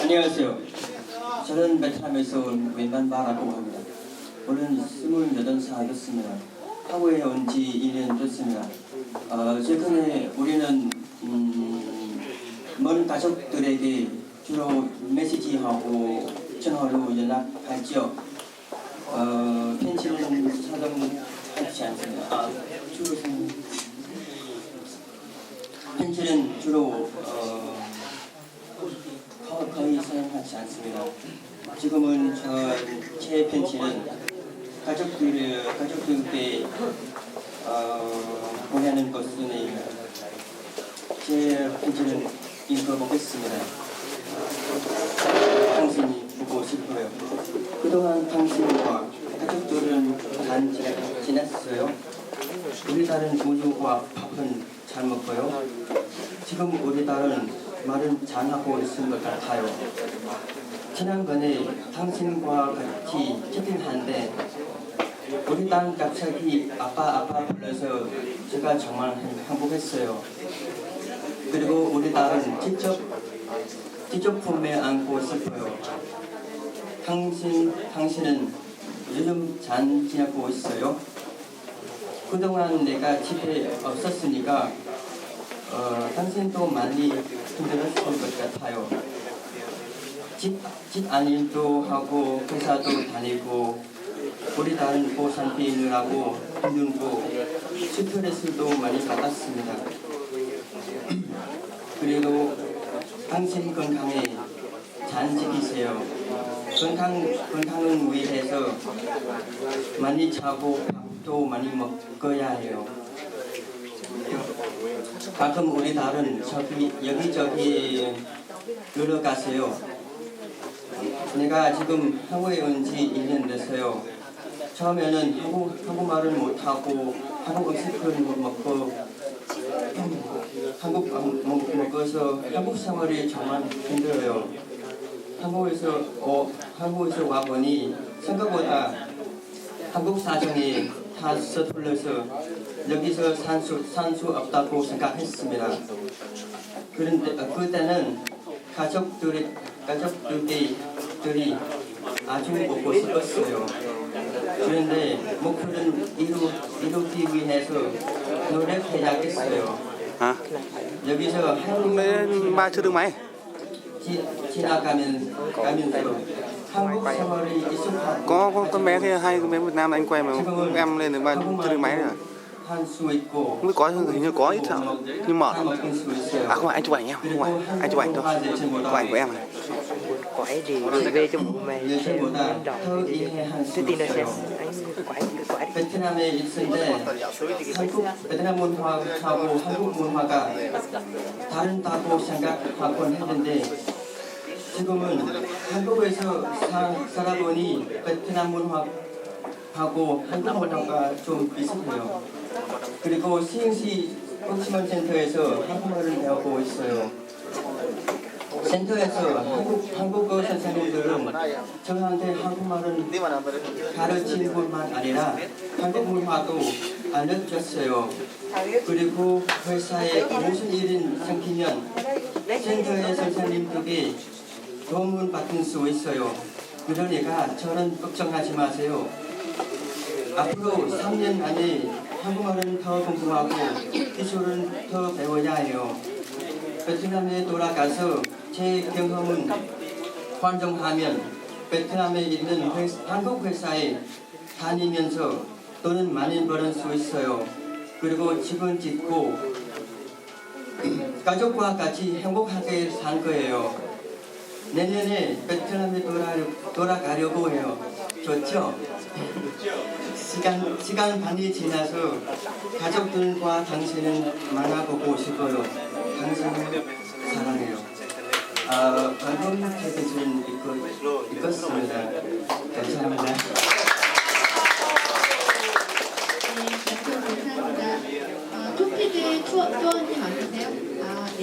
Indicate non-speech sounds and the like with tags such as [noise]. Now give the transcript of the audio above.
안녕하세요. 저는 베트남에서 온 웬만바라고 합니다. 올해는 28살이었습니다. 한국에 온지 2년 됐습니다. 어, 최근에 우리는 음, 먼 가족들에게 주로 메시지하고 전화로 연락하죠. 어, 편지는 사용하지 않습니다. 아, 주로 생- 편지는 주로 어, 거- 거의 사용하지 않습니다. 지금은 저제 편지는 가족들 가족들께 어, 보내는 것은 제 편지는 읽어보겠습니다. 당신이 보고 싶어요. 그동안 당신과 가족들은 잘 지내- 지냈어요. 우리 딸은 우유와 밥은 잘 먹고요. 지금 우리 딸은 말은 잘하고 있는 것 같아요. 지난번에 당신과 같이 채팅하는데 우리 딸 갑자기 아빠 아빠 불러서 제가 정말 행- 행복했어요. 그리고 우리 딸은 직접 직접 품에 안고 싶어요. 당신 당신은 요즘 잘 지내고 있어요. 그동안 내가 집에 없었으니까 어, 당신도 많이 힘들었을 것 같아요. 집, 집 안일도 하고 회사도 다니고 우리 딸은 보상 비 느라고 힘들고 스트레스도 많이 받았습니다. [clears throat] 그리고 당신 건강에 잘 지키세요. 건강, 건강을 위해서 많이 자고 밥도 많이 먹어야 해요. 가끔 우리 딸은 저기 여기저기 놀러 가세요. 내가 지금 한국에 온 지 1년 됐어요. 처음에는 한국, 한국말을 못하고 한국 음식을 못 먹고 음, 한국 안 먹- 먹어서 한국 생활이 정말 힘들어요. 한국에서 어, 한국에서 와 보니 생각보다 한국 사정이 다 서툴러서 여기서 산수 산수 없다고 생각했습니다. 그런데 어, 그때는 가족들이 가족들이 들이 아주 보고 싶었어요. 그런데 목표는 이루 이루기 위해서 노력해야겠어요. hả 여기서 한국 Mấy ba chưa được máy 지, 지나가면 가면서 한국 생활이 익숙하고 có có con bé kia hai con bé Việt Nam là anh quay mà em lên đến ba chưa được máy rồi 할수 있고 không biết có hình như có ít sao nhưng mở 다 먹을 수 있어요. à không phải anh chụp ảnh em không phải anh chụp ảnh thôi chụp ảnh của em này quải thì về trong bụng mày xem 예전보다 em đầu 더 thì 이해할 수 tôi tin là xem 있어요. anh quải cái quải đấy 베트남에 있을 때 한국 베트남 문화하고 한국 문화가 다른 다고 생각하곤 했는데 지금은 한국에서 사, 살아보니 베트남 문화하고 한국 문화가 좀 비슷해요. 그리고 시흥시 코치먼 센터에서 한국말을 배우고 있어요. 센터에서 한국, 한국어 선생님들은 저한테 한국말은 가르치는 것만 아니라 한국 문화도 알려줬어요. 그리고 회사에 무슨 일이 생기면 센터의 선생님들에게 도움을 받을 수 있어요. 그러니까 저는 걱정하지 마세요. 앞으로 3년 안에 한국말은 더 공부하고 기술은 더 배워야 해요. 베트남에 돌아가서 제 경험은 환정하면 베트남에 있는 회, 한국 회사에 다니면서 돈은 많이 벌을 수 있어요. 그리고 집은 짓고 가족과 같이 행복하게 산 거예요. 내년에 베트남에 돌아, 돌아 가려고 해요. 좋죠? 시간, 시간 반이 지나서 가족들과 당신은 만나보고 싶어요. 당신을 사랑해요. 아, 방금 읽고, 읽었습니다. 감사합니다.